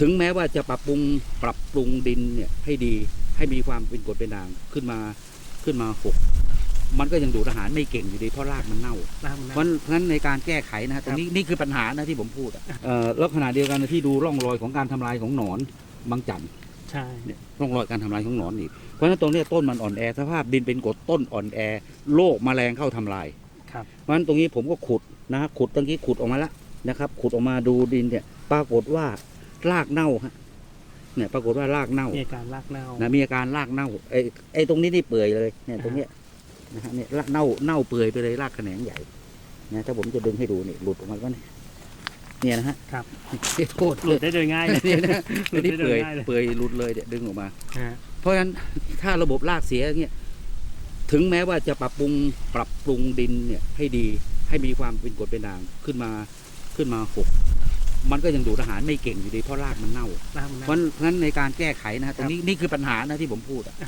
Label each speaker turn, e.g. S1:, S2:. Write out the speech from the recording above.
S1: ถึงแม้ว่าจะปรับปรุงปรับปรุงดินเนี่ยให้ดีให้มีความเป็นกรดเป็นด่างขึ้นมาขึ้นมาหกมันก็ยังดูดอาหารไม่เก่งอยู่ดีเพราะรากมันเน่า
S2: น้ำ
S1: เพราะเพราะฉะนั้นในการแก้ไขนะฮะตรงนี้นี่คือปัญหานะที่ผมพูดอะเอ่อแล้วขณะเดียวกันที่ดูร่องรอยของการทำลายของหนอนบางจันทร์
S2: ใช่
S1: เนี่ยร่องรอยการทำลายของหนอนอีก เพราะฉะนั้นตรงเนี้ยต้นมันอ่อนแอสภาพดินเป็นกรดต้นอ่อนแอโรคแมลงเข้าทำลาย
S2: ครับ
S1: เพราะฉะนั้นตรงนี้ผมก็ขุดนะฮะขุดตรงนี้ขุดออกมาแล้วนะครับ ขุดออกมาดูดินเนี่ยปรากฏว่า รากเน่าฮะเนี่ยปรากฏว่ารากเน่า
S2: มีอาการรากเน่า
S1: นะมีอาการรากเน่าไอ้ไอ้ตรงนี้นี่เปื่อยเลยเนี่ยตรงเนี้ยนะฮะเนี่ยรากเน่าเน่าเปื่อยไปเลยรากแขนงใหญ่นะถ้าผมจะดึงให้ดูนี่หลุดออกมาก็เนี่ยเนี่ยนะฮะ
S2: ครับ
S1: โทษ
S2: หลุดได้โดยง่ายเลย
S1: เนี่ยนะ
S2: หลุด
S1: นี่
S2: ได้โด
S1: เปื่อยย
S2: ง่ายเลย
S1: เปื่อยหลุดเลยเนี่ยดึงออกมา
S2: ฮะ
S1: เพราะฉะนั้นถ้าระบบรากเสียเนี่ยถึงแม้ว่าจะปรับปรุงปรับปรุงดินเนี่ยให้ดีให้มีความเป็นกรดเป็นด่างขึ้นมาขึ้นมาหก มันก็ยังดูดอาหารไม่เก่งอยู่ดีเพราะรากมันเน่า
S2: น้ำ
S1: เพราะเพราะฉะนั้นในการแก้ไขนะฮะตรงนี้นี่คือปัญหานะที่ผมพูดอะ